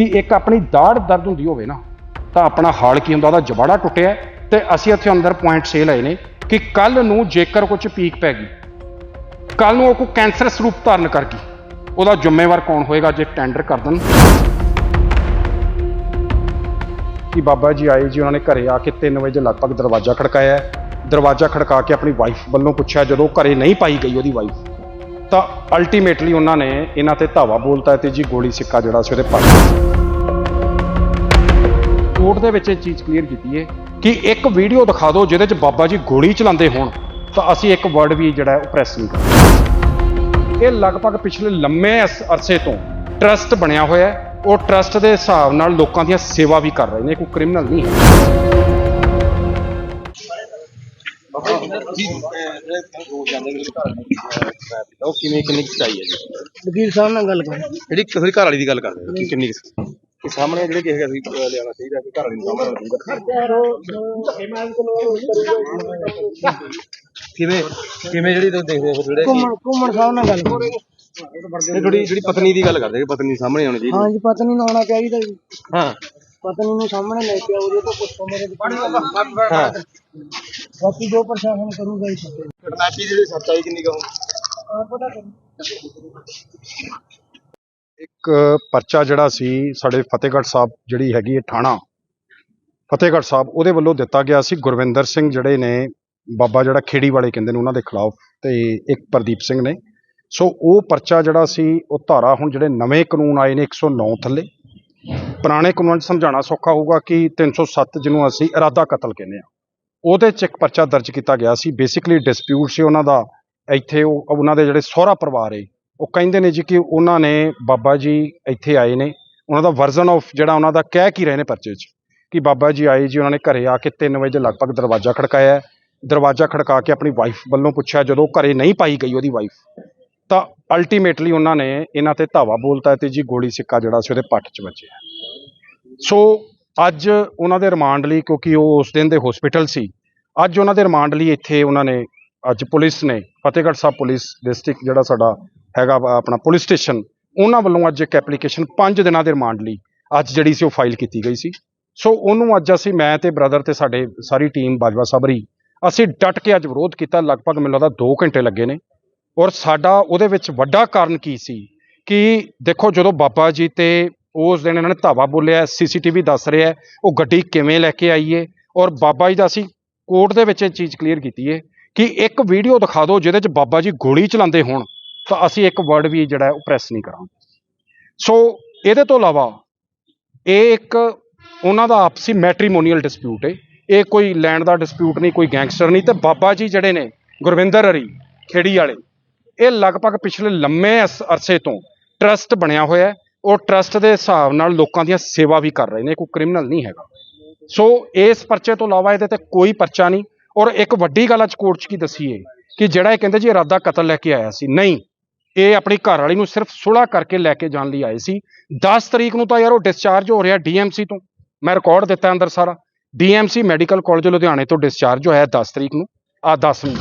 ਕਿ ਇੱਕ ਆਪਣੀ ਦਾੜ ਦਰਦ ਹੁੰਦੀ ਹੋਵੇ ਨਾ, ਤਾਂ ਆਪਣਾ ਹਾਲ ਕੀ ਹੁੰਦਾ, ਉਹਦਾ ਜਬਾੜਾ ਟੁੱਟਿਆ ਹੈ ਤੇ ਅਸੀਂ ਇੱਥੇ ਅੰਦਰ ਪੁਆਇੰਟ ਸੇ ਲਏ ਨੇ ਕਿ ਕੱਲ ਨੂੰ ਜੇਕਰ ਕੁਝ ਪੀਕ ਪੈ ਗਈ ਕੱਲ ਨੂੰ ਉਹ ਕੋਈ ਕੈਂਸਰਸ ਰੂਪ ਧਾਰਨ ਕਰ ਗਈ ਉਹਦਾ ਜ਼ਿੰਮੇਵਾਰ ਕੌਣ ਹੋਏਗਾ ਜੇ ਟੈਂਡਰ ਕਰ ਦੇਣ? ਕਿ ਬਾਬਾ ਜੀ ਆਏ ਜੀ, ਉਹਨਾਂ ਨੇ ਘਰੇ ਆ ਕੇ 3 ਵਜੇ ਲਗਭਗ ਦਰਵਾਜ਼ਾ ਖੜਕਾਇਆ ਦਰਵਾਜ਼ਾ ਖੜਕਾ ਕੇ ਆਪਣੀ ਵਾਈਫ ਵੱਲੋਂ ਪੁੱਛਿਆ, ਜਦੋਂ ਘਰੇ ਨਹੀਂ ਪਾਈ ਗਈ ਉਹਦੀ ਵਾਈਫ ਤਾਂ ਅਲਟੀਮੇਟਲੀ ਉਹਨਾਂ ਨੇ ਇਹਨਾਂ ਤੇ ਧਾਵਾ ਬੋਲਤਾ ਤੇ ਜੀ ਗੋਲੀ ਸਿੱਕਾ ਜਿਹੜਾ ਸੀ ਉਹਦੇ ਪਾ ਕੋਰਟ ਦੇ ਵਿੱਚ ਇਹ ਚੀਜ਼ ਕਲੀਅਰ ਕੀਤੀ ਹੈ ਕਿ ਇੱਕ ਵੀਡੀਓ ਦਿਖਾ ਦਿਓ ਜਿਹਦੇ 'ਚ ਬਾਬਾ ਜੀ ਗੋਲੀ ਚਲਾਉਂਦੇ ਹੋਣ, ਤਾਂ ਅਸੀਂ ਇੱਕ ਵਰਡ ਵੀ ਜਿਹੜਾ ਹੈ ਉਹ ਪ੍ਰੈਸ ਨਹੀਂ ਕਰਦੇ ਇਹ ਲਗਭਗ ਪਿਛਲੇ ਲੰਮੇ ਅਰਸੇ ਤੋਂ ਟਰਸਟ ਬਣਿਆ ਹੋਇਆ ਹੈ। ਉਹ ਟਰਸਟ ਦੇ ਹਿਸਾਬ ਨਾਲ ਲੋਕਾਂ ਦੀਆਂ ਸੇਵਾ ਵੀ ਕਰ ਰਹੇ ਨੇ ਕੋਈ ਕ੍ਰਿਮੀਨਲ ਨਹੀਂ ਹੈ। ਉਹ ਕਿਵੇਂ ਕਿੰਨੀ ਹੈ ਜੀ? ਵਕੀਲ ਸਾਹਿਬ ਨਾਲ ਗੱਲ ਕਰੋ। ਜਿਹੜੀ ਕਿਸੇ ਘਰ ਵਾਲੀ ਦੀ ਗੱਲ ਕਰਦੇ ਹੋ ਕਿ ਕਿੰਨੀ ਕੁ ਕਿ ਸਾਹਮਣੇ ਜਿਹੜੇ ਕਿਸੇ ਅਸੀਂ ਲਿਆਉਣਾ ਚਾਹੀਦਾ ਕਿ ਘਰ ਵਾਲੀ ਨੂੰ ਸਾਹਮਣੇ ਚਾਹੀਦਾ ਕਿਵੇਂ ਕਿਵੇਂ ਜਿਹੜੀ ਤੁਸੀਂ ਦੇਖਦੇ ਹੋ ਜਿਹੜੇ ਘੁੰਮਣ ਘੁੰਮਣ ਸਾਹਿਬ ਨਾਲ ਗੱਲ ਕਰੋ। ਇਹ ਥੋੜੀ ਜਿਹੜੀ ਪਤਨੀ ਦੀ ਗੱਲ ਕਰਦੇ ਕਿ ਪਤਨੀ ਸਾਹਮਣੇ ਆਉਣੀ ਚਾਹੀਦੀ। ਹਾਂਜੀ ਪਤਨੀ ਨੂੰ ਆਉਣਾ ਚਾਹੀਦਾ ਜੀ। ਹਾਂ। ਪਤਨੀ ਨੂੰ ਸਾਹਮਣੇ ਲੈ ਕੇ ਆਓ ਉਹਦੇ ਤੋਂ ਪੁੱਛੋ ਮੇਰੇ ਹਾਂ। ਬਾਕੀ ਜੋ ਪ੍ਰਸ਼ਾਸਨ ਕਰੂਗਾ ਹੀ ਸਕੇ ਘਟਨਾਪੀ ਜਿਹੜੀ ਸੱਚਾਈ ਕਿੰਨੀ ਕਹੂੰ ਪਤਾ ਕਰੋ। ਇੱਕ ਪਰਚਾ ਜਿਹੜਾ ਸੀ ਸਾਡੇ ਫਤਿਹਗੜ੍ਹ ਸਾਹਿਬ ਜਿਹੜੀ ਹੈਗੀ ਹੈ ਥਾਣਾ ਫਤਿਹਗੜ੍ਹ ਸਾਹਿਬ ਉਹਦੇ ਵੱਲੋਂ ਦਿੱਤਾ ਗਿਆ ਸੀ। ਗੁਰਵਿੰਦਰ ਸਿੰਘ ਜਿਹੜੇ ਨੇ ਬਾਬਾ ਜਿਹੜਾ ਖੇੜੀ ਵਾਲੇ ਕਹਿੰਦੇ ਨੇ ਉਹਨਾਂ ਦੇ ਖਿਲਾਫ ਤੇ ਇੱਕ ਪ੍ਰਦੀਪ ਸਿੰਘ ਨੇ। ਸੋ ਉਹ ਪਰਚਾ ਜਿਹੜਾ ਸੀ ਉਹ ਧਾਰਾ ਹੁਣ ਜਿਹੜੇ ਨਵੇਂ ਕਾਨੂੰਨ ਆਏ ਨੇ 109 ਥੱਲੇ। ਪੁਰਾਣੇ ਕਾਨੂੰਨ 'ਚ ਸਮਝਾਉਣਾ ਸੌਖਾ ਹੋਊਗਾ ਕਿ 307 ਜਿਹਨੂੰ ਅਸੀਂ ਇਰਾਦਾ ਕਤਲ ਕਹਿੰਦੇ ਆ ਉਹਦੇ 'ਚ ਇੱਕ ਪਰਚਾ ਦਰਜ ਕੀਤਾ ਗਿਆ ਸੀ। ਬੇਸਿਕਲੀ ਡਿਸਪਿਊਟ ਸੀ ਉਹਨਾਂ ਦਾ। ਇੱਥੇ ਉਹ, ਉਹਨਾਂ ਦੇ ਜਿਹੜੇ ਸਹੁਰਾ ਪਰਿਵਾਰ ਏ, ਉਹ ਕਹਿੰਦੇ ਨੇ ਜੀ ਕਿ ਉਹਨਾਂ ਨੇ, ਬਾਬਾ ਜੀ ਇੱਥੇ ਆਏ ਨੇ। ਉਹਨਾਂ ਦਾ ਵਰਜ਼ਨ ਆਫ ਜਿਹੜਾ ਉਹਨਾਂ ਦਾ ਕਹਿ ਕੀ ਰਹੇ ਨੇ ਪਰਚੇ 'ਚ, ਕਿ ਬਾਬਾ ਜੀ ਆਏ ਜੀ, ਉਹਨਾਂ ਨੇ ਘਰੇ ਆ ਕੇ 3 ਵਜੇ ਦੇ ਲਗਭਗ ਦਰਵਾਜ਼ਾ ਖੜਕਾਇਆ। ਦਰਵਾਜ਼ਾ ਖੜਕਾ ਕੇ ਆਪਣੀ ਵਾਈਫ ਵੱਲੋਂ ਪੁੱਛਿਆ, ਜਦੋਂ ਘਰੇ ਨਹੀਂ ਪਾਈ ਗਈ ਉਹਦੀ ਵਾਈਫ ਤਾਂ ਅਲਟੀਮੇਟਲੀ ਉਹਨਾਂ ਨੇ ਇਹਨਾਂ ਤੇ ਧਾਵਾ ਬੋਲਤਾ ਤੇ ਜੀ ਗੋਲੀ ਸਿੱਕਾ ਜਿਹੜਾ ਸੀ ਉਹਦੇ ਪੱਟ 'ਚ ਵੱਜਿਆ। ਸੋ ਅੱਜ ਉਹਨਾਂ ਦੇ ਰਿਮਾਂਡ ਲਈ ਕਿਉਂਕਿ ਉਹ ਉਸ ਦਿਨ ਦੇ ਹਸਪੀਟਲ ਸੀ, ਅੱਜ ਉਹਨਾਂ ਦੇ ਰਿਮਾਂਡ ਲਈ ਇੱਥੇ ਉਹਨਾਂ ਨੇ, ਅੱਜ ਪੁਲਿਸ ਨੇ, ਫਤਿਹਗੜ੍ਹ ਸਾਹਿਬ ਪੁਲਿਸ ਡਿਸਟ੍ਰਿਕਟ ਜਿਹੜਾ ਸਾਡਾ ਹੈਗਾ ਵਾ, ਆਪਣਾ ਪੁਲਿਸ ਸਟੇਸ਼ਨ ਉਹਨਾਂ ਵੱਲੋਂ ਅੱਜ ਇੱਕ ਐਪਲੀਕੇਸ਼ਨ 5 ਦਿਨਾਂ ਦੇ ਰਿਮਾਂਡ ਲਈ ਅੱਜ ਜਿਹੜੀ ਸੀ ਉਹ ਫਾਈਲ ਕੀਤੀ ਗਈ ਸੀ। ਸੋ ਉਹਨੂੰ ਅੱਜ ਅਸੀਂ ਮੈਂ ਤੇ ਬ੍ਰਦਰ ਤੇ ਸਾਡੇ ਸਾਰੀ ਟੀਮ ਬਾਜਵਾ ਸਾਬਰੀ, ਅਸੀਂ ਡਟ ਕੇ ਅੱਜ ਵਿਰੋਧ ਕੀਤਾ, ਲਗਭਗ ਮੈਨੂੰ ਲੱਗਦਾ 2 ਘੰਟੇ ਲੱਗੇ ਨੇ। ਔਰ ਸਾਡਾ ਉਹਦੇ ਵਿੱਚ ਵੱਡਾ ਕਾਰਨ ਕੀ ਸੀ? ਕਿ ਦੇਖੋ ਜਦੋਂ ਬਾਬਾ ਜੀ ਤੇ ਉਸ ਦਿਨ ਇਹਨਾਂ ਨੇ ਧਾਵਾ ਬੋਲਿਆ, ਸੀਸੀਟੀਵੀ ਦੱਸ ਰਿਹਾ ਉਹ ਗੱਡੀ ਕਿਵੇਂ ਲੈ ਕੇ ਆਈਏ ਔਰ ਬਾਬਾ ਜੀ ਦਾ ਅਸੀਂ ਕੋਰਟ ਦੇ ਵਿੱਚ ਇਹ ਚੀਜ਼ ਕਲੀਅਰ ਕੀਤੀ ਹੈ ਕਿ ਇੱਕ ਵੀਡੀਓ ਦਿਖਾ ਦਿਓ ਜਿਹਦੇ 'ਚ ਬਾਬਾ ਜੀ ਗੋਲੀ ਚਲਾਉਂਦੇ ਹੋਣ, ਤਾਂ ਅਸੀਂ ਇੱਕ ਵਰਡ ਵੀ ਜਿਹੜਾ ਉਹ ਪ੍ਰੈਸ ਨਹੀਂ ਕਰਾਂਗੇ। ਸੋ ਇਹਦੇ ਤੋਂ ਇਲਾਵਾ ਇਹ ਇੱਕ ਉਹਨਾਂ ਦਾ ਆਪਸੀ ਮੈਟ੍ਰੀਮੋਨੀਅਲ ਡਿਸਪਿਊਟ ਹੈ ਇਹ ਕੋਈ ਲੈਂਡ ਦਾ ਡਿਸਪਿਊਟ ਨਹੀਂ, ਕੋਈ ਗੈਂਗਸਟਰ ਨਹੀਂ ਤੇ ਬਾਬਾ ਜੀ ਜਿਹੜੇ ਨੇ ਗੁਰਵਿੰਦਰ ਹਰੀ ਖੇੜੀ ਵਾਲੇ ਇਹ ਲਗਭਗ ਪਿਛਲੇ ਲੰਮੇ ਅਸ- ਅਰਸੇ ਤੋਂ ਟਰਸਟ ਬਣਿਆ ਹੋਇਆ ਹੈ। ਉਹ ਟਰਸਟ ਦੇ ਹਿਸਾਬ ਨਾਲ ਲੋਕਾਂ ਦੀਆਂ ਸੇਵਾ ਵੀ ਕਰ ਰਹੇ ਨੇ ਕੋਈ ਕ੍ਰਿਮੀਨਲ ਨਹੀਂ ਹੈਗਾ। ਸੋ ਇਸ ਪਰਚੇ ਤੋਂ ਇਲਾਵਾ ਇਹਦੇ ਤੇ ਕੋਈ ਪਰਚਾ ਨਹੀਂ। ਔਰ ਇੱਕ ਵੱਡੀ ਗੱਲ ਅੱਜ ਕੋਰਟ 'ਚ ਕੀ ਦੱਸੀਏ ਕਿ ਜਿਹੜਾ ਇਹ ਕਹਿੰਦੇ ਜੀ ਇਰਾਦਾ ਕਤਲ ਲੈ ਕੇ ਆਇਆ ਸੀ, ਨਹੀਂ। ਇਹ ਆਪਣੀ ਘਰ ਵਾਲੀ ਨੂੰ ਸਿਰਫ ਸੁਲਾ ਕਰਕੇ ਲੈ ਕੇ ਜਾਣ ਲਈ ਆਏ ਸੀ। 10 ਤਰੀਕ ਨੂੰ ਤਾਂ ਯਾਰ ਉਹ ਡਿਸਚਾਰਜ ਹੋ ਰਿਹਾ ਡੀਐਮਸੀ ਤੋਂ। ਮੈਂ ਰਿਕਾਰਡ ਦਿੱਤਾ ਅੰਦਰ ਸਾਰਾ। ਡੀਐਮਸੀ ਮੈਡੀਕਲ ਕਾਲਜ ਲੁਧਿਆਣੇ ਤੋਂ ਡਿਸਚਾਰਜ ਹੋਇਆ 10 ਤਰੀਕ ਨੂੰ ਆ 10 ਨੂੰ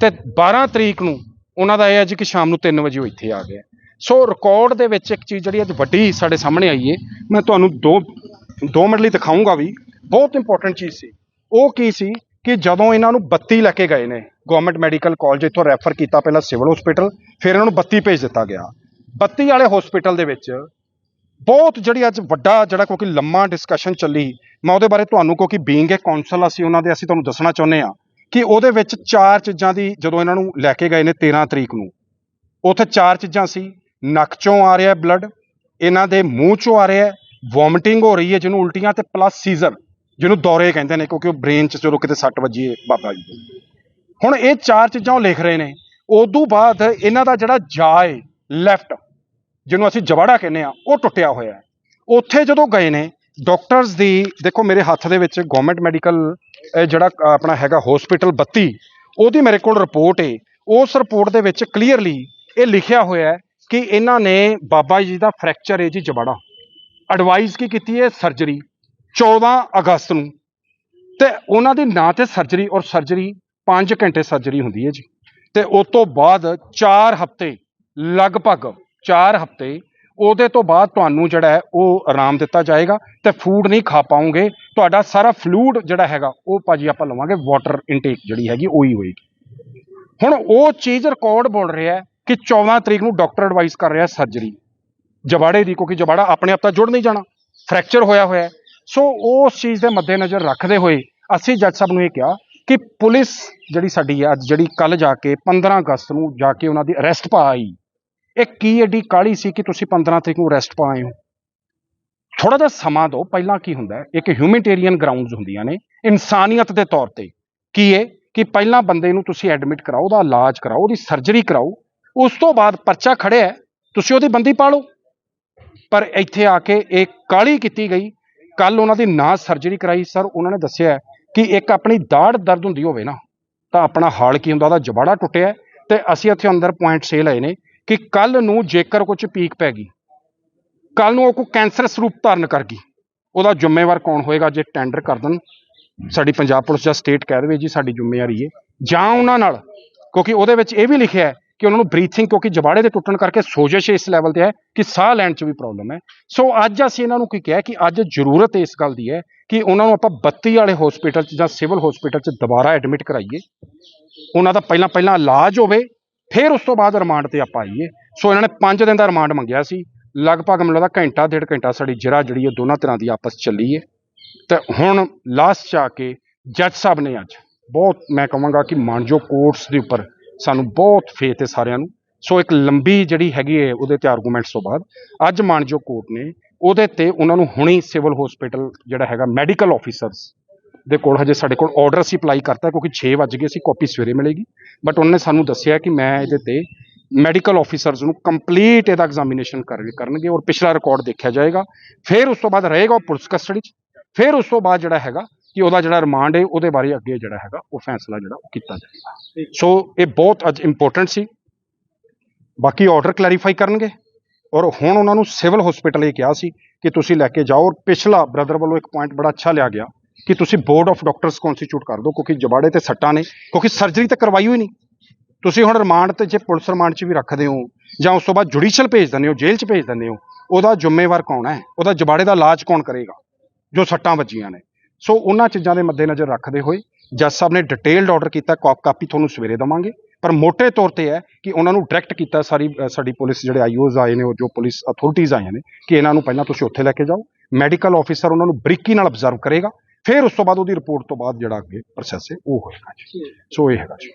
ਤੇ 12 ਤਰੀਕ ਨੂੰ ਉਹਨਾਂ ਦਾ ਇਹ ਹੈ ਜੀ ਕਿ ਸ਼ਾਮ ਨੂੰ 3 ਵਜੇ ਉਹ ਇੱਥੇ ਆ ਗਿਆ ਸੋ ਰਿਕਾਰਡ ਦੇ ਵਿੱਚ ਇੱਕ ਚੀਜ਼ ਜਿਹੜੀ ਅੱਜ ਵੱਡੀ ਸਾਡੇ ਸਾਹਮਣੇ ਆਈ ਹੈ ਮੈਂ ਤੁਹਾਨੂੰ ਦੋ ਦੋ ਮਿੰਟ ਲਈ ਦਿਖਾਊਂਗਾ ਵੀ ਬਹੁਤ ਇੰਪੋਰਟੈਂਟ ਚੀਜ਼ ਸੀ। ਉਹ ਕੀ ਸੀ ਕਿ ਜਦੋਂ ਇਹਨਾਂ ਨੂੰ 32 ਲੈ ਕੇ ਗਏ ਨੇ ਗਵਰਨਮੈਂਟ ਮੈਡੀਕਲ ਕਾਲਜ ਇੱਥੋਂ ਰੈਫਰ ਕੀਤਾ ਪਹਿਲਾਂ ਸਿਵਲ ਹਸਪੀਟਲ ਫਿਰ ਇਹਨਾਂ ਨੂੰ 32 ਭੇਜ ਦਿੱਤਾ ਗਿਆ। 32 ਵਾਲੇ ਹਸਪੀਟਲ ਦੇ ਵਿੱਚ ਬਹੁਤ ਜਿਹੜੀ ਅੱਜ ਵੱਡਾ ਜਿਹੜਾ ਕਿਉਂਕਿ ਲੰਮਾ ਡਿਸਕਸ਼ਨ ਚੱਲੀ, ਮੈਂ ਉਹਦੇ ਬਾਰੇ ਤੁਹਾਨੂੰ ਕਿਉਂਕਿ ਬੀਇੰਗ ਏ ਕਾਉਂਸਲ ਅਸੀਂ ਉਹਨਾਂ ਦੇ ਅਸੀਂ ਤੁਹਾਨੂੰ ਦੱਸਣਾ ਚਾਹੁੰਦੇ ਆ ਕਿ ਉਹਦੇ ਵਿੱਚ ਚਾਰ ਚੀਜ਼ਾਂ ਦੀ ਜਦੋਂ ਇਹਨਾਂ ਨੂੰ ਲੈ ਕੇ ਗਏ ਨੇ 13 ਤਰੀਕ ਨੂੰ, ਉੱਥੇ ਚਾਰ ਚੀਜ਼ਾਂ ਸੀ, ਨੱਕ ਚੋਂ ਆ ਰਿਹਾ ਬਲੱਡ ਇਹਨਾਂ ਦੇ ਮੂੰਹ ਚੋਂ ਆ ਰਿਹਾ ਵੋਮਿਟਿੰਗ ਹੋ ਰਹੀ ਹੈ ਜਿਹਨੂੰ ਉਲਟੀਆਂ ਤੇ ਪਲੱਸ ਸੀਜ਼ਰ ਜਿਹਨੂੰ ਦੌਰੇ ਕਹਿੰਦੇ ਨੇ ਕਿਉਂਕਿ ਉਹ ਬ੍ਰੇਨ 'ਚ ਚਲੋ ਕਿਤੇ ਸੱਟ ਵੱਜੀ ਹੈ, ਬਾਬਾ ਜੀ ਹੁਣ ਇਹ ਚਾਰ ਚੀਜ਼ਾਂ ਉਹ ਲਿਖ ਰਹੇ ਨੇ, ਉਦੋਂ ਬਾਅਦ ਇਹਨਾਂ ਦਾ ਜਿਹੜਾ ਜਾਏ ਲੈਫਟ ਜਿਹਨੂੰ ਅਸੀਂ ਜਵਾੜਾ ਕਹਿੰਦੇ ਆ ਉਹ ਟੁੱਟਿਆ ਹੋਇਆ ਹੈ। ਉੱਥੇ ਜਦੋਂ ਗਏ ਨੇ ਡਾਕਟਰਸ ਦੀ, ਦੇਖੋ ਮੇਰੇ ਹੱਥ ਦੇ ਵਿੱਚ ਗਵਰਨਮੈਂਟ ਮੈਡੀਕਲ ਜਿਹੜਾ ਆਪਣਾ ਹੈਗਾ ਹਸਪੀਟਲ 32 ਉਹਦੀ ਮੇਰੇ ਕੋਲ ਰਿਪੋਰਟ ਏ। ਉਸ ਰਿਪੋਰਟ ਦੇ ਵਿੱਚ ਕਲੀਅਰਲੀ ਇਹ ਲਿਖਿਆ ਹੋਇਆ ਹੈ ਕਿ ਇਹਨਾਂ ਨੇ ਬਾਬਾ ਜੀ ਦਾ ਫ੍ਰੈਕਚਰ ਹੈ ਜੀ ਜਵਾੜਾ। ਐਡਵਾਈਸ ਕੀ ਕੀਤੀ ਹੈ? ਸਰਜਰੀ 14 ਅਗਸਤ ਨੂੰ। ਤੇ ਉਹਨਾਂ ਦੇ ਨਾਂ ਤੇ ਸਰਜਰੀ ਔਰ ਸਰਜਰੀ 5 ਘੰਟੇ ਸਰਜਰੀ ਹੁੰਦੀ ਹੈ ਜੀ। ਤੇ ਉਸ ਤੋਂ ਬਾਅਦ 4 ਹਫ਼ਤੇ, ਲਗਭਗ 4 ਹਫ਼ਤੇ ਉਹਦੇ ਤੋਂ ਬਾਅਦ ਤੁਹਾਨੂੰ ਜਿਹੜਾ ਹੈ ਉਹ ਆਰਾਮ ਦਿੱਤਾ ਜਾਏਗਾ ਤੇ ਫੂਡ ਨਹੀਂ ਖਾ ਪਾਉਂਗੇ ਤੁਹਾਡਾ ਸਾਰਾ ਫਲੂਡ ਜਿਹੜਾ ਹੈਗਾ ਉਹ ਭਾਜੀ ਆਪਾਂ ਲਵਾਂਗੇ ਵਾਟਰ ਇਨਟੇਕ ਜਿਹੜੀ ਹੈਗੀ ਉਹੀ ਹੋਏਗੀ। ਹੁਣ ਉਹ ਚੀਜ਼ ਰਿਕਾਰਡ ਬੋਲ ਰਿਹਾ ਕਿ 14 ਤਰੀਕ ਨੂੰ ਡਾਕਟਰ ਐਡਵਾਈਸ ਕਰ ਰਿਹਾ ਸਰਜਰੀ ਜਬਾੜੇ ਦੀ, ਕਿਉਂਕਿ ਜਬਾੜਾ ਆਪਣੇ ਆਪ ਤਾਂ ਜੁੜ ਨਹੀਂ ਜਾਣਾ ਫ੍ਰੈਕਚਰ ਹੋਇਆ ਹੋਇਆ ਸੋ ਉਸ ਚੀਜ਼ ਦੇ ਮੱਦੇਨਜ਼ਰ ਰੱਖਦੇ ਹੋਏ ਅਸੀਂ ਜੱਜ ਸਾਹਿਬ ਨੂੰ ਇਹ ਕਿਹਾ ਕਿ ਪੁਲਿਸ ਜਿਹੜੀ ਸਾਡੀ ਹੈ, ਅੱਜ ਜਿਹੜੀ ਕੱਲ ਜਾ ਕੇ 15 ਅਗਸਤ ਨੂੰ ਜਾ ਕੇ ਉਹਨਾਂ ਦੀ ਅਰੈਸਟ ਪਾ ਆਈ। ਇਹ ਕੀ ਐਡੀ ਕਾਹਲੀ ਸੀ ਕਿ ਤੁਸੀਂ 15 ਤਰੀਕ ਨੂੰ ਅਰੈਸਟ ਪਾਏ ਹੋ? ਥੋੜਾ ਜਿਹਾ ਸਮਾਂ ਦਿਓ, ਪਹਿਲਾਂ ਕੀ ਹੁੰਦਾ ਇੱਕ ਹਿਊਮੈਨਿਟੇਰੀਅਨ ਗਰਾਊਂਡਸ ਹੁੰਦੀਆਂ ਨੇ, ਇਨਸਾਨੀਅਤ ਦੇ ਤੌਰ ਤੇ। ਕੀ ਹੈ ਕਿ ਪਹਿਲਾਂ ਬੰਦੇ ਨੂੰ ਤੁਸੀਂ ਐਡਮਿਟ ਕਰਾਓ, ਉਹਦਾ ਇਲਾਜ ਕਰਾਓ, ਉਹਦੀ ਸਰਜਰੀ ਕਰਾਓ, ਉਸ ਤੋਂ ਬਾਅਦ ਪਰਚਾ ਖੜਿਆ ਤੁਸੀਂ ਉਹਦੀ ਬੰਦੀ ਪਾ ਲਓ। ਪਰ ਇੱਥੇ ਆ ਕੇ ਇਹ ਕਾਲੀ ਕੀਤੀ ਗਈ। ਕੱਲ ਉਹਨਾਂ ਦੀ ਨਾ ਸਰਜਰੀ ਕਰਾਈ। ਸਰ ਉਹਨਾਂ ਨੇ ਦੱਸਿਆ ਕਿ ਇੱਕ ਆਪਣੀ ਦਾੜ ਦਰਦ ਹੁੰਦੀ ਹੋਵੇ ਨਾ, ਤਾਂ ਆਪਣਾ ਹਾਲ ਕੀ ਹੁੰਦਾ, ਉਹਦਾ ਜਬਾੜਾ ਟੁੱਟਿਆ ਹੈ ਤੇ ਅਸੀਂ ਇੱਥੇ ਅੰਦਰ ਪੁਆਇੰਟ ਸੇ ਲਏ ਨੇ। ਕਿ ਕੱਲ ਨੂੰ ਜੇਕਰ ਕੁਝ ਪੀਕ ਪੈ ਗਈ ਕੱਲ ਨੂੰ ਉਹ ਕੋਈ ਕੈਂਸਰਸ ਰੂਪ ਧਾਰਨ ਕਰ ਗਈ, ਉਹਦਾ ਜ਼ਿੰਮੇਵਾਰ ਕੌਣ ਹੋਏਗਾ ਜੇ ਟੈਂਡਰ ਕਰ ਦੇਣ? ਸਾਡੀ ਪੰਜਾਬ ਪੁਲਿਸ ਜਾਂ ਸਟੇਟ ਕਹਿ ਦੇਵੇ ਜੀ, ਸਾਡੀ ਜ਼ਿੰਮੇਵਾਰੀ ਹੈ ਜਾਂ ਉਹਨਾਂ ਨਾਲ, ਕਿਉਂਕਿ ਉਹਦੇ ਵਿੱਚ ਇਹ ਵੀ ਲਿਖਿਆ ਹੈ ਕਿ ਉਹਨਾਂ ਨੂੰ ਬਰੀਥਿੰਗ ਕਿਉਂਕਿ ਜਬਾੜੇ ਦੇ ਟੁੱਟਣ ਕਰਕੇ ਸੋਜਸ਼ ਇਸ ਲੈਵਲ ਤੇ ਹੈ ਕਿ ਸਾਹ ਲੈਣ 'ਚ ਵੀ ਪ੍ਰੋਬਲਮ ਹੈ। ਸੋ ਅੱਜ ਅਸੀਂ ਇਹਨਾਂ ਨੂੰ ਕੀ ਕਿਹਾ ਕਿ ਅੱਜ ਜ਼ਰੂਰਤ ਇਸ ਗੱਲ ਦੀ ਹੈ ਕਿ ਉਹਨਾਂ ਨੂੰ ਆਪਾਂ 32 ਵਾਲੇ ਹਸਪੀਟਲ 'ਚ ਜਾਂ ਸਿਵਲ ਹਸਪੀਟਲ 'ਚ ਦੁਬਾਰਾ ਐਡਮਿਟ ਕਰਾਈਏ। ਉਹਨਾਂ ਦਾ ਪਹਿਲਾਂ ਪਹਿਲਾਂ ਇਲਾਜ ਹੋਵੇ ਫਿਰ ਉਸ ਤੋਂ ਬਾਅਦ ਰਿਮਾਂਡ ਤੇ ਆਪਾਂ ਆਈਏ। ਸੋ ਇਹਨਾਂ ਨੇ 5 ਦਿਨ ਦਾ ਰਿਮਾਂਡ ਮੰਗਿਆ ਸੀ। ਲਗਭਗ ਮੈਨੂੰ ਲੱਗਦਾ ਘੰਟਾ, ਡੇਢ ਘੰਟਾ ਸਾਡੀ ਜ਼ਰਾ ਜਿਹੜੀ ਹੈ, ਦੋਨਾਂ ਤਰ੍ਹਾਂ ਦੀ ਆਪਸ 'ਚ ਚੱਲੀ ਹੈ। ਤੇ ਹੁਣ ਲਾਸਟ 'ਚ ਆ ਕੇ ਜੱਜ ਸਾਹਿਬ ਨੇ ਅੱਜ ਬਹੁਤ, ਮੈਂ ਕਹਾਂਗਾ ਕਿ ਮਾਨਜੋ ਕੋਰਟਸ ਦੇ ਉੱਪਰ ਸਾਨੂੰ ਬਹੁਤ ਫੇਥ ਹੈ ਸਾਰਿਆਂ ਨੂੰ। ਸੋ ਇੱਕ ਲੰਬੀ ਜਿਹੜੀ ਹੈਗੀ ਹੈ, ਉਹਦੇ ਤੇ ਆਰਗੂਮੈਂਟਸ ਤੋਂ ਬਾਅਦ ਅੱਜ ਮਾਨਜੋ ਕੋਰਟ ਨੇ ਉਹਦੇ ਤੇ ਉਹਨਾਂ ਨੂੰ ਹੁਣੀ ਸਿਵਲ ਹਸਪੀਟਲ ਜਿਹੜਾ ਹੈਗਾ ਮੈਡੀਕਲ ਆਫੀਸਰਸ ਦੇ ਕੋਲ ਹਜੇ ਸਾਡੇ ਕੋਲ ਆਰਡਰ ਅਸੀਂ ਅਪਲਾਈ ਕਰਤਾ ਕਿਉਂਕਿ 6 ਵਜ ਗਏ ਸੀ ਕਾਪੀ ਸਵੇਰੇ ਮਿਲੇਗੀ। ਬਟ ਉਹਨੇ ਸਾਨੂੰ ਦੱਸਿਆ ਕਿ ਮੈਂ ਇਹਦੇ ਤੇ ਮੈਡੀਕਲ ਆਫੀਸਰਸ ਨੂੰ ਕੰਪਲੀਟ ਇਹਦਾ ਐਗਜ਼ਾਮੀਨੇਸ਼ਨ ਕਰਨਗੇ ਔਰ ਪਿਛਲਾ ਰਿਕਾਰਡ ਦੇਖਿਆ ਜਾਏਗਾ। ਫਿਰ ਉਸ ਤੋਂ ਬਾਅਦ ਰਹੇਗਾ ਉਹ ਪੁਲਿਸ ਕਸਟਡੀ 'ਚ। ਫਿਰ ਉਸ ਤੋਂ ਬਾਅਦ ਜਿਹੜਾ ਹੈਗਾ ਕਿ ਉਹਦਾ ਜਿਹੜਾ ਰਿਮਾਂਡ ਹੈ, ਉਹਦੇ ਬਾਰੇ ਅੱਗੇ ਜਿਹੜਾ ਹੈਗਾ ਉਹ ਫੈਸਲਾ ਜਿਹੜਾ ਉਹ ਕੀਤਾ ਜਾਏਗਾ। ਸੋ ਇਹ ਬਹੁਤ ਅੱਜ ਇੰਪੋਰਟੈਂਟ ਸੀ। ਬਾਕੀ ਆਰਡਰ ਕਲੈਰੀਫਾਈ ਕਰਨਗੇ। ਔਰ ਹੁਣ ਉਹਨਾਂ ਨੂੰ ਸਿਵਲ ਹਸਪੀਟਲ ਇਹ ਕਿਹਾ ਸੀ ਕਿ ਤੁਸੀਂ ਲੈ ਕੇ ਜਾਓ। ਔਰ ਪਿਛਲਾ ਬ੍ਰਦਰ ਵੱਲੋਂ ਇੱਕ ਪੁਆਇੰਟ ਬੜਾ ਅੱਛਾ ਲਿਆ ਗਿਆ। ਕਿ ਤੁਸੀਂ ਬੋਰਡ ਆਫ ਡਾਕਟਰਸ ਕਨਸਟੀਟਿਊਟ ਕਰ ਦਿਓ, ਕਿਉਂਕਿ ਜਬਾੜੇ ਤੇ ਸੱਟਾਂ ਨੇ, ਕਿਉਂਕਿ ਸਰਜਰੀ ਤਾਂ ਕਰਵਾਈ ਹੋਈ ਨਹੀਂ। ਤੁਸੀਂ ਹੁਣ ਰਿਮਾਂਡ ਤੇ ਜੇ ਪੁਲਿਸ ਰਿਮਾਂਡ 'ਚ ਵੀ ਰੱਖਦੇ ਹੋ, ਜਾਂ ਉਸ ਤੋਂ ਬਾਅਦ ਜੁਡੀਸ਼ੀਅਲ ਭੇਜ ਦਿੰਦੇ ਹੋ, ਜੇਲ੍ਹ 'ਚ ਭੇਜ ਦਿੰਦੇ ਹੋ, ਉਹਦਾ ਜ਼ਿੰਮੇਵਾਰ ਕੌਣ ਹੈ? ਉਹਦਾ ਜਬਾੜੇ ਦਾ ਇਲਾਜ ਕੌਣ ਕਰੇਗਾ, ਜੋ ਸੱਟਾਂ ਵੱਜੀਆਂ ਨੇ? ਸੋ ਉਹਨਾਂ ਚੀਜ਼ਾਂ ਦੇ ਮੱਦੇਨਜ਼ਰ ਰੱਖਦੇ ਹੋਏ ਜੱਜ ਸਾਹਿਬ ਨੇ ਡਿਟੇਲਡ ਆਰਡਰ ਕੀਤਾ ਕਾਪ ਕਾਪੀ ਤੁਹਾਨੂੰ ਸਵੇਰੇ ਦਵਾਂਗੇ। ਪਰ ਮੋٹے ਤੌਰ ਤੇ ਹੈ ਕਿ ਉਹਨਾਂ ਨੂੰ ਡਾਇਰੈਕਟ ਕੀਤਾ ਸਾਰੀ ਸਾਡੀ ਪੁਲਿਸ ਜਿਹੜੇ ਆਈਓਜ਼ ਆਏ ਨੇ, ਉਹ ਜੋ ਪੁਲਿਸ ਅਥਾਰਟੀਆਂ ਆਈਆਂ ਨੇ, ਕਿ ਇਹਨਾਂ ਨੂੰ ਪਹਿਲਾਂ ਤੁਸੀਂ ਉੱਥੇ ਲੈ ਕੇ ਜਾਓ। ਮੈਡੀਕਲ ਆਫੀਸਰ ਉਹਨਾਂ ਨੂੰ ਬਰੀਕੀ ਨਾਲ ਅਬਜ਼ਰਵ ਕਰੇਗਾ। ਫਿਰ ਉਸ ਤੋਂ ਬਾਅਦ ਉਹਦੀ ਰਿਪੋਰਟ ਤੋਂ ਬਾਅਦ ਜਿਹੜਾ ਅੱਗੇ ਪ੍ਰੋਸੈਸ ਹੈ ਉਹ ਹੋਏਗਾ ਜੀ। ਸੋ ਇਹ ਹੈਗਾ ਜੀ।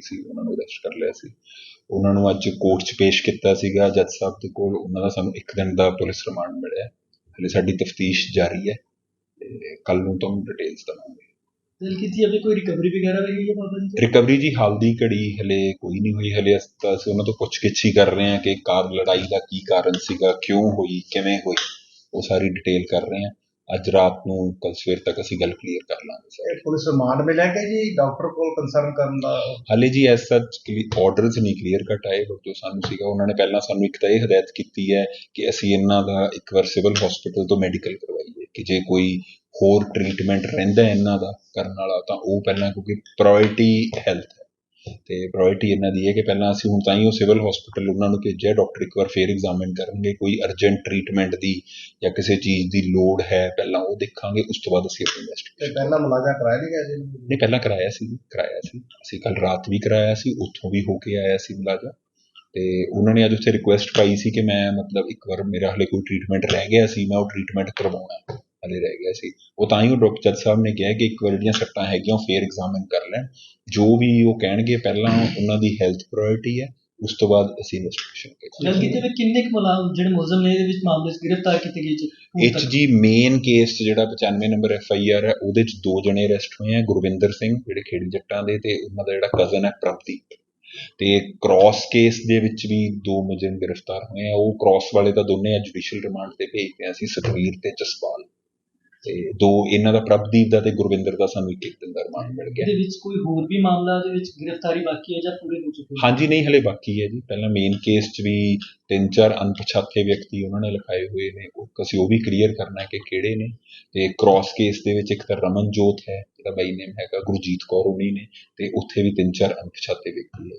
ਸੀ ਉਹਨਾਂ ਨੂੰ ਅਰੈਸਟ ਕਰ ਲਿਆ ਸੀ। ਉਹਨਾਂ ਨੂੰ ਅੱਜ ਕੋਰਟ 'ਚ ਪੇਸ਼ ਕੀਤਾ ਸੀਗਾ। ਜੱਜ ਸਾਹਿਬ ਦੇ ਕੋਲ ਉਹਨਾਂ ਦਾ ਸਾਨੂੰ ਇੱਕ ਦਿਨ ਦਾ ਪੁਲਿਸ ਰਿਮਾਂਡ ਮਿਲਿਆ। ਹਲੇ ਸਾਡੀ ਤਫਤੀਸ਼ ਜਾਰੀ ਹੈ। ਤੇ ਕੱਲ ਨੂੰ ਤੁਹਾਨੂੰ ਡਿਟੇਲਸ ਦਵਾਂਗੇ। ਦਿਲ ਕੀਤੀ ਅਭੀ ਕੋਈ ਰਿਕਵਰੀ ਵਗੈਰਾ ਹੋਈ ਹੈ ਬਾਬਾ ਜੀ? ਰਿਕਵਰੀ ਜੀ ਹਾਲ ਦੀ ਘੜੀ ਹਲੇ ਕੋਈ ਨਹੀਂ ਹੋਈ। ਹਲੇ ਅਸੀਂ ਉਹਨਾਂ ਤੋਂ ਪੁੱਛਗਿੱਛ ਹੀ ਕਰ ਰਹੇ ਹਾਂ ਕਿ ਕਾਰ ਲੜਾਈ ਦਾ ਕੀ ਕਾਰਨ ਸੀਗਾ ਕਿਉਂ ਹੋਈ ਕਿਵੇਂ ਹੋਈ ਉਹ ਸਾਰੀ ਡਿਟੇਲ ਕਰ ਰਹੇ ਹਾਂ। ਅੱਜ ਰਾਤ ਨੂੰ ਕੱਲ ਸਵੇਰ ਤੱਕ ਅਸੀਂ ਗੱਲ ਕਲੀਅਰ ਕਰ ਲਾਂਗੇ ਸਰ। ਪੁਲਿਸ ਰਿਮਾਂਡ ਮਿਲਿਆ ਕਿ ਜੀ ਡਾਕਟਰ ਕੋਲ ਕੰਸਰਨ ਕਰਨ ਦਾ? ਹਾਲੇ ਜੀ ਐਸ ਸੱਚ ਆਰਡਰਸ ਨਹੀਂ ਕਲੀਅਰ ਕੱਟ ਆਏ ਬਟ ਜੋ ਸਾਨੂੰ ਸੀਗਾ ਉਹਨਾਂ ਨੇ ਪਹਿਲਾਂ ਸਾਨੂੰ ਇੱਕ ਤਾਂ ਇਹ ਹਦਾਇਤ ਕੀਤੀ ਹੈ ਕਿ ਅਸੀਂ ਇਹਨਾਂ ਦਾ ਇੱਕ ਵਾਰ ਸਿਵਲ ਹਸਪੀਟਲ ਤੋਂ ਮੈਡੀਕਲ ਕਰਵਾਈਏ ਕਿ ਜੇ ਕੋਈ ਹੋਰ ਟ੍ਰੀਟਮੈਂਟ ਰਹਿੰਦਾ ਇਹਨਾਂ ਦਾ ਕਰਨ ਵਾਲਾ ਤਾਂ ਉਹ ਪਹਿਲਾਂ ਕਿਉਂਕਿ ਪ੍ਰਾਇੋਰਟੀ ਹੈਲਥ ਤੇ ਪ੍ਰਾਇੋਰਟੀ ਇਹਨਾਂ ਦੀ ਹੈ ਕਿ ਪਹਿਲਾਂ ਅਸੀਂ ਹੁਣ ਤਾਂ ਹੀ ਉਹ ਸਿਵਲ ਹਸਪੀਟਲ ਉਹਨਾਂ ਨੂੰ ਭੇਜਿਆ ਡਾਕਟਰ ਇੱਕ ਵਾਰ ਫੇਰ ਐਗਜ਼ਾਮਿਨ ਕਰਨਗੇ ਕੋਈ ਅਰਜੈਂਟ ਟ੍ਰੀਟਮੈਂਟ ਦੀ ਜਾਂ ਕਿਸੇ ਚੀਜ਼ ਦੀ ਲੋੜ ਹੈ ਪਹਿਲਾਂ ਉਹ ਦੇਖਾਂਗੇ ਉਸ ਤੋਂ ਬਾਅਦ ਅਸੀਂ ਆਪਣੀ ਤੇ ਪਹਿਲਾਂ ਮੁਲਾਜ਼ਾ ਕਰਾਇਆ ਨਹੀਂ ਗਿਆ ਜੀ? ਨਹੀਂ ਪਹਿਲਾਂ ਕਰਾਇਆ ਸੀ ਕਰਾਇਆ ਸੀ। ਅਸੀਂ ਕੱਲ ਰਾਤ ਵੀ ਕਰਾਇਆ ਸੀ ਉੱਥੋਂ ਵੀ ਹੋ ਕੇ ਆਇਆ ਸੀ ਮੁਲਾਜ਼ਾ ਤੇ ਉਹਨਾਂ ਨੇ ਅੱਜ ਉੱਥੇ ਰਿਕੁਐਸਟ ਪਾਈ ਸੀ ਕਿ ਮੈਂ ਮਤਲਬ ਇੱਕ ਵਾਰ ਮੇਰਾ ਹਲੇ ਕੋਈ ਟ੍ਰੀਟਮੈਂਟ ਰਹਿ ਗਿਆ ਸੀ ਮੈਂ ਉਹ ਟ੍ਰੀਟਮੈਂਟ ਕਰਵਾਉਣਾ। ਹੈ, ਹਲੇ ਰਹਿ ਗਿਆ ਸੀ। ਉਹ ਤਾਂ ਹੀ ਉਹ ਡਾਕਟਰ ਜੱਜ ਸਾਹਿਬ ਨੇ ਕਿਹਾ ਕਿ ਇੱਕ ਵਾਰ ਜਿਹੜੀਆਂ ਸੱਟਾਂ ਹੈਗੀਆਂ ਫੇਰ ਐਗਜ਼ਾਮਿਨ ਕਰ ਲੈਣ। ਜੋ ਵੀ ਉਹ ਕਹਿਣਗੇ ਪਹਿਲਾਂ ਉਹਨਾਂ ਦੀ ਹੈਲਥ ਪ੍ਰਾਇੋਰਟੀ ਹੈ ਉਸ ਤੋਂ ਬਾਅਦ ਅਸੀਂ ਇਨਵੈਸਟੀਗੇਸ਼ਨ ਕਰਾਂਗੇ। ਕੀਤੇ ਵੀ ਕਿੰਨੇ ਕੁ ਮੁਲਾਜ਼ਮ ਜਿਹੜੇ ਮੁਲਜ਼ਮ ਨੇ ਇਹਦੇ ਵਿੱਚ ਮਾਮਲੇ 'ਚ ਗ੍ਰਿਫਤਾਰ ਕੀਤੇ ਗਏ ਜੀ ਇਹ? ਜੀ ਮੇਨ ਕੇਸ ਜਿਹੜਾ 95 ਨੰਬਰ ਐਫ ਆਈ ਆਰ ਹੈ ਉਹਦੇ 'ਚ ਦੋ ਜਣੇ ਅਰੈਸਟ ਹੋਏ ਆ ਗੁਰਵਿੰਦਰ ਸਿੰਘ ਜਿਹੜੇ ਖੇੜੀ ਜੱਟਾਂ ਦੇ ਤੇ ਉਹਨਾਂ ਦਾ ਜਿਹੜਾ ਕਜ਼ਨ ਹੈ ਪ੍ਰਭਦੀਪ। ਤੇ ਕ੍ਰਾਸ ਕੇਸ ਦੇ ਵਿੱਚ ਵੀ ਦੋ ਮੁਜਰਮ ਗ੍ਰਿਫਤਾਰ ਹੋਏ ਆ। ਉਹ ਕ੍ਰਾਸ ਵਾਲੇ ਤਾਂ ਦੋਨੇ ਜੁਡੀਸ਼ੀਅਲ ਰਿਮਾਂਡ ਤੇ ਭੇਜਦੇ ਆ ਸੀ ਸਤਵੀਰ ਤੇ ਜਸਪਾਲ। ਤੇ ਦੋ ਇਹਨਾਂ ਦਾ ਪ੍ਰਭਦੀਪ ਦਾ ਤੇ ਗੁਰਵਿੰਦਰ ਦਾ ਸਾਨੂੰ ਇੱਕ ਇੱਕ ਦਿਨ ਦਾ ਰਿਮਾਂਡ ਮਿਲ ਗਿਆ। ਇਹਦੇ ਵਿੱਚ ਕੋਈ ਹੋਰ ਵੀ ਮਾਮਲਾ ਦੇ ਵਿੱਚ ਗ੍ਰਿਫਤਾਰੀ ਬਾਕੀ ਹੈ ਜਾਂ ਪੂਰੇ ਹੋ ਚੁੱਕੇ ਹਾਂਜੀ ਨਹੀਂ ਹਲੇ ਬਾਕੀ ਹੈ ਜੀ। ਪਹਿਲਾਂ ਮੇਨ ਕੇਸ 'ਚ ਵੀ ਤਿੰਨ ਚਾਰ ਅਣਪਛਾਤੇ ਵਿਅਕਤੀ ਉਹਨਾਂ ਨੇ ਲਿਖਾਏ ਹੋਏ ਨੇ। ਉਹ ਅਸੀਂ ਉਹ ਵੀ ਕਲੀਅਰ ਕਰਨਾ ਹੈ ਕਿ ਕਿਹੜੇ ਨੇ। ਤੇ ਕ੍ਰਾਸ ਕੇਸ ਦੇ ਵਿੱਚ ਇੱਕ ਤਾਂ ਰਮਨਜੋਤ ਹੈ ਜਿਹੜਾ ਬਾਈ ਨੇਮ ਹੈਗਾ ਗੁਰਜੀਤ ਕੌਰ ਉਨੀ ਨੇ। ਤੇ ਉੱਥੇ ਵੀ ਤਿੰਨ ਚਾਰ ਅਣਪਛਾਤੇ ਵਿਅਕਤੀ ਹੈ